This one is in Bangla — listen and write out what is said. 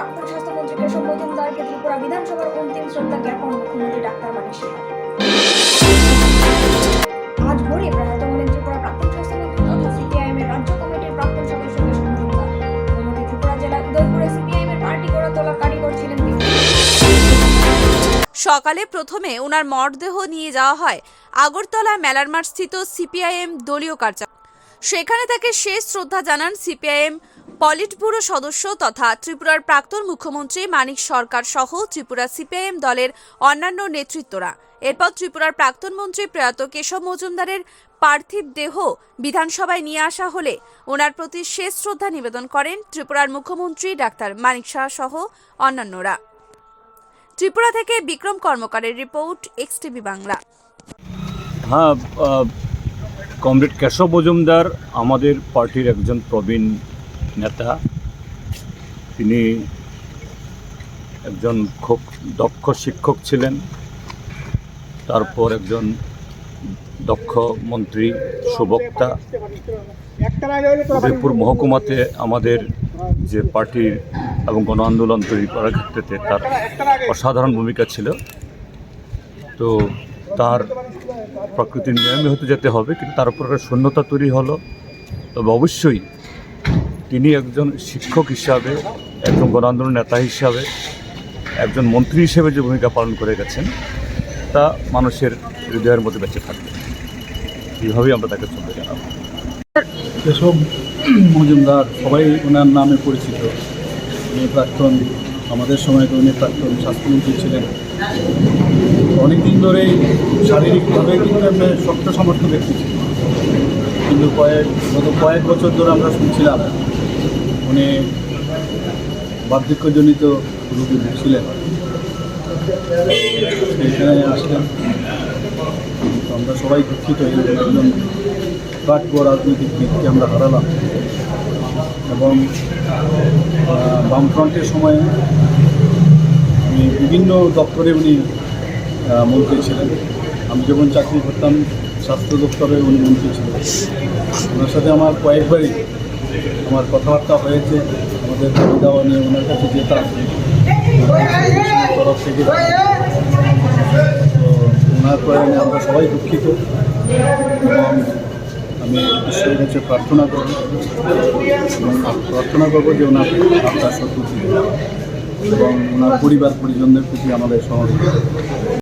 প্রাক্তন স্বাস্থ্যমন্ত্রী কেশব মজুমদারকে ত্রিপুরা বিধানসভার অন্তিম শ্রদ্ধা জ্ঞাপন মুখ্যমন্ত্রী ডাক্তার মানিক। আজ ভোরে প্রয়াত হলেন ত্রিপুরা প্রাক্তন স্বাস্থ্যমন্ত্রী তথা সিপিআইএম এর রাজ্য কমিটির প্রাক্তন ত্রিপুরা জেলার উদয়পুরে সিপিআইএম এর পার্টি গড়া তোলা কারিগর ছিলেন তিনি। সকালে প্রথমে ওনার মরদেহ নিয়ে যাওয়া হয় আগরতলা মেলার মাঠ স্থিত সিপিআইএম দলীয় কার্যালয় সেখানে তাকে শেষ শ্রদ্ধা জানান সিপিআইএম পলিট ব্যুরো সদস্য তথা ত্রিপুরার প্রাক্তন মুখ্যমন্ত্রী মানিক সরকার সহ ত্রিপুরা সিপিআইএম দলের অন্যান্য নেতৃত্বরা। এরপর ত্রিপুরার প্রাক্তন মন্ত্রী প্রয়াত কেশব মজুমদারের পার্থিব দেহ বিধানসভায় নিয়ে আসা হলে ওনার প্রতি শেষ শ্রদ্ধা নিবেদন করেন ত্রিপুরার মুখ্যমন্ত্রী ডাক্তার মানিক শাহ সহ অন্যান্যরা। ত্রিপুরা থেকে বিক্রম কর্মকারের রিপোর্ট, এক্স টিভি বাংলা। হ্যাঁ কমরেড কেশব মজুমদার আমাদের পার্টির একজন প্রবীণ নেতা। তিনি একজন খুব দক্ষ শিক্ষক ছিলেন। তারপর একজন দক্ষ মন্ত্রী, সুবক্তা। উদয়পুর মহকুমাতে আমাদের যে পার্টির এবং গণ আন্দোলন তৈরি করার ক্ষেত্রে তার অসাধারণ ভূমিকা ছিল। তো তার প্রকৃতির নিয়মে হতে যেতে হবে, কিন্তু তার উপর শূন্যতা তৈরি হলো। তবে অবশ্যই তিনি একজন শিক্ষক হিসাবে, একজন গণ আন্দোলন নেতা হিসাবে, একজন মন্ত্রী হিসেবে যে ভূমিকা পালন করে গেছেন, তা মানুষের হৃদয়ের মধ্যে বেঁচে থাকবে। এইভাবেই আমরা তাকে চলতে জানাব। কেশব মজুমদার, সবাই ওনার নামে পরিচিত। উনি প্রাক্তন, আমাদের সময় তো উনি প্রাক্তন স্বাস্থ্যমন্ত্রী ছিলেন। অনেকদিন ধরেই শারীরিকভাবে কিন্তু একটা শক্ত সমর্থ ব্যক্তি ছিল কিন্তু কয়েক, গত কয়েক বছর ধরে আমরা শুনছিলাম উনি বার্ধক্যজনিত রোগী ছিলেন। এখানে আসলেন আমরা সবাই দুঃখিত একজন প্রাজ্ঞ রাজনৈতিক দিককে আমরা হারালাম। এবং বামফ্রন্টের সময়ে উনি বিভিন্ন দপ্তরে উনি মন্ত্রী ছিলেন। আমি যখন চাকরি করতাম, স্বাস্থ্য দপ্তরে উনি মন্ত্রী ছিলেন। ওনার সাথে আমার কয়েকবারই আমার কথাবার্তা হয়েছে আমাদের দাবি নিয়ে ওনার কাছে যেতাম। তরফ থেকে তো ওনার প্রয়াণে আমরা সবাই দুঃখিত। এবং আমি ঈশ্বরের কাছে প্রার্থনা করব। প্রার্থনা করব যে ওনার আপনার সত্যি এবং ওনার পরিবার পরিজনদের প্রতি আমাদের সহযোগিতা।